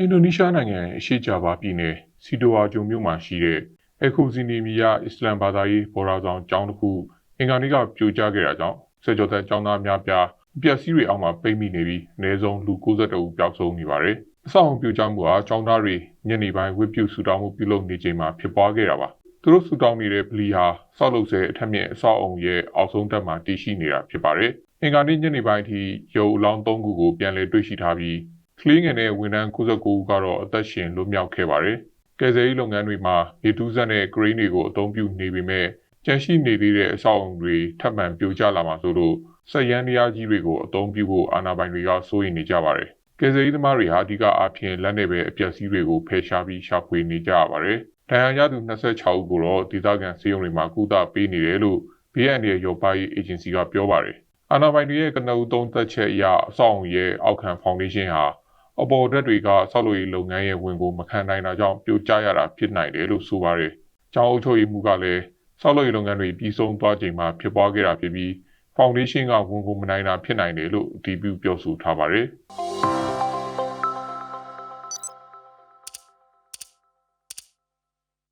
အင်ဒိုနီးရှားနိုင်ငံအရှေ့ဂျာဗာပြည်နယ်စီတိုဝါဂျုံမြို့မှာရှိတဲ့အခုဇီနီမီယာအစ္စလမ်ဘာသာရေးဘော်ရာဆောင်ကျောင်းတစ်ခုအင်္ဂါနေ့ကပြိုကျခဲ့တာကြောင့်ဆွေကျော်သက်ကျောင်းသားများပြားအပျက်စီးတွေအောက်မှာပိတ်မိနေပြီးအနည်းဆုံးလူ62ဦးပျောက်ဆုံးနေပါတယ်။အဆောက်အုံပြိုကျမှုဟာကျောင်းသားတွေညနေပိုင်းဝစ်ပြုဆူတောင်းမှုပြုလုပ်နေချိန်မှာဖြစ်ပွားခဲ့တာပါ။သူတို့ဆူတောင်းနေတဲ့ဗလီဟာဆောက်လုပ်ဆဲအထက်မြင့်အဆောက်အုံရဲ့အောက်ဆုံးတက်မှာတည်ရှိနေတာဖြစ်ပါတယ်။အင်္ဂါနေ့ညနေပိုင်းအထိရုပ်အလောင်း၃ခုကိုပြန်လည်တွေ့ရှိထားပြီး ကလေးငယ်နဲ့ဝန်ထမ်း69ဦးကတော့အသက်ရှင်လွတ်မြောက်ခဲ့ပါတယ်။ကယ်ဆယ်ရေးလုပ်ငန်းတွေမှာရေတူးစက်နဲ့ဂရိန်းတွေကိုအသုံးပြုနေပေမဲ့ကျန်ရှိနေသေးတဲ့အဆောက်အုံတွေထပ်မံပြိုကျလာမှာဆိုလို့စက်ရန်တရားကြီးတွေကိုအသုံးပြုဖို့အာဏာပိုင်တွေကစိုးရိမ်နေကြပါတယ်။ကယ်ဆယ်ရေးသမားတွေဟာအဓိကအားဖြင့်လက်နဲ့ပဲအပျက်စီးတွေကိုဖယ်ရှားပြီးရှာဖွေနေကြရပါတယ်။ဒဏ်ရာရသူ26ဦးကိုတော့ဒေသခံစေယုံတွေမှာကုသပေးနေတယ်လို့ BND ရဲ့ရောပါရေးအေဂျင်စီကပြောပါတယ်။အာဏာပိုင်တွေရဲ့ကနဦးသုံးသက်ချက်အရအဆောက်အုံရဲ့အောက်ခံဖောင်ဒေးရှင်းဟာ အပေါ်ဓာတ်တွေကဆောက်လုပ်ရေးလုပ်ငန်းရဲ့ဝင်ကိုမခံနိုင်တာကြောင့်ပြိုကျရတာဖြစ်နိုင်တယ်လို့ဆိုပါတယ်။ကျောင်းအုပ်ချုပ်ရေးမှုကလည်းဆောက်လုပ်ရေးလုပ်ငန်းတွေပြီးဆုံးသွားချိန်မှာဖြစ်ပွားခဲ့တာဖြစ်ပြီးဖောင်ဒေးရှင်းကဝင်ကိုမနိုင်တာဖြစ်နိုင်တယ်လို့အတည်ပြုပြောဆိုထားပါတယ်။